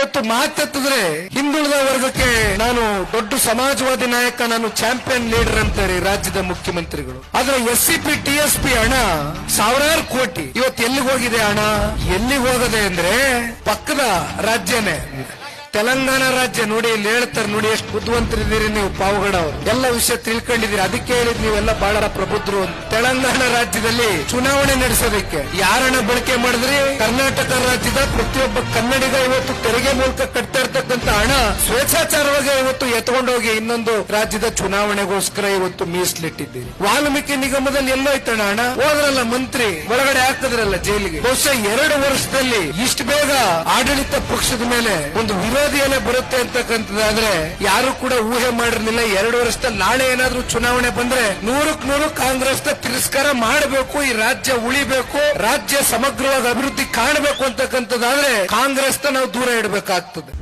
ಇವತ್ತು ಮಾತೆತ್ತಿದ್ರೆ ಹಿಂದುಳಿದ ವರ್ಗಕ್ಕೆ ನಾನು ದೊಡ್ಡ ಸಮಾಜವಾದಿ ನಾಯಕ, ನಾನು ಚಾಂಪಿಯನ್ ಲೀಡರ್ ಅಂತಾರೆ ರಾಜ್ಯದ ಮುಖ್ಯಮಂತ್ರಿಗಳು. ಆದ್ರೆ S C P T S P ಹಣ ಸಾವಿರಾರು ಕೋಟಿ. ಇವತ್ತು ಎಲ್ಲಿಗೆ ಹೋಗಿದೆ ಹಣ? ಎಲ್ಲಿಗೆ ಹೋಗದೆ ಅಂದ್ರೆ ಪಕ್ಕದ ರಾಜ್ಯನೇ. ತೆಲಂಗಾಣ ರಾಜ್ಯ ನೋಡಿ, ಇಲ್ಲಿ ಹೇಳ್ತಾರೆ ನೋಡಿ, ಎಷ್ಟು ಬುದ್ಧಿವಂತರಿದ್ದೀರಿ ನೀವು, ಪಾವಗಡ ಅವರು. ಎಲ್ಲ ವಿಷಯ ತಿಳ್ಕೊಂಡಿದ್ದೀರಿ. ಅದಕ್ಕೆ ಹೇಳಿದ್ ನೀವೆಲ್ಲ ಬಹಳ ಪ್ರಬುದ್ಧರು ಅಂತ. ತೆಲಂಗಾಣ ರಾಜ್ಯದಲ್ಲಿ ಚುನಾವಣೆ ನಡೆಸೋದಕ್ಕೆ ಯಾರನ್ನ ಬಳಕೆ ಮಾಡಿದ್ರಿ? ಕರ್ನಾಟಕ ರಾಜ್ಯದ ಪ್ರತಿಯೊಬ್ಬ ಸ್ವೇಚ್ಛಾಚಾರವಾಗಿ ಇವತ್ತು ಎತ್ಕೊಂಡೋಗಿ ಇನ್ನೊಂದು ರಾಜ್ಯದ ಚುನಾವಣೆಗೋಸ್ಕರ ಇವತ್ತು ಮೀಸಲಿಟ್ಟಿದ್ದೀರಿ. ವಾಲ್ಮೀಕಿ ನಿಗಮದಲ್ಲಿ ಎಲ್ಲೋ ಐತಣ ಹಣ ಹೋದ್ರಲ್ಲ ಮಂತ್ರಿ, ಒಳಗಡೆ ಹಾಕಿದ್ರಲ್ಲ ಜೈಲಿಗೆ. ಬಹುಶಃ ಎರಡು ವರ್ಷದಲ್ಲಿ ಇಷ್ಟು ಬೇಗ ಆಡಳಿತ ಪಕ್ಷದ ಮೇಲೆ ಒಂದು ವಿರೋಧಿ ಎಲೆ ಬರುತ್ತೆ ಅಂತಕ್ಕಂಥದ್ದಾದ್ರೆ ಯಾರು ಕೂಡ ಊಹೆ ಮಾಡಿರ್ಲಿಲ್ಲ. ಎರಡು ವರ್ಷದಲ್ಲಿ ನಾಳೆ ಏನಾದ್ರೂ ಚುನಾವಣೆ ಬಂದ್ರೆ ನೂರಕ್ ನೂರು ಕಾಂಗ್ರೆಸ್ ತಿರಸ್ಕಾರ ಮಾಡಬೇಕು, ಈ ರಾಜ್ಯ ಉಳಿಬೇಕು, ರಾಜ್ಯ ಸಮಗ್ರವಾಗಿ ಅಭಿವೃದ್ಧಿ ಕಾಣಬೇಕು ಅಂತಕ್ಕಂಥದ್ದಾದ್ರೆ ಕಾಂಗ್ರೆಸ್ ನಾವು ದೂರ ಇಡಬೇಕಾಗ್ತದೆ.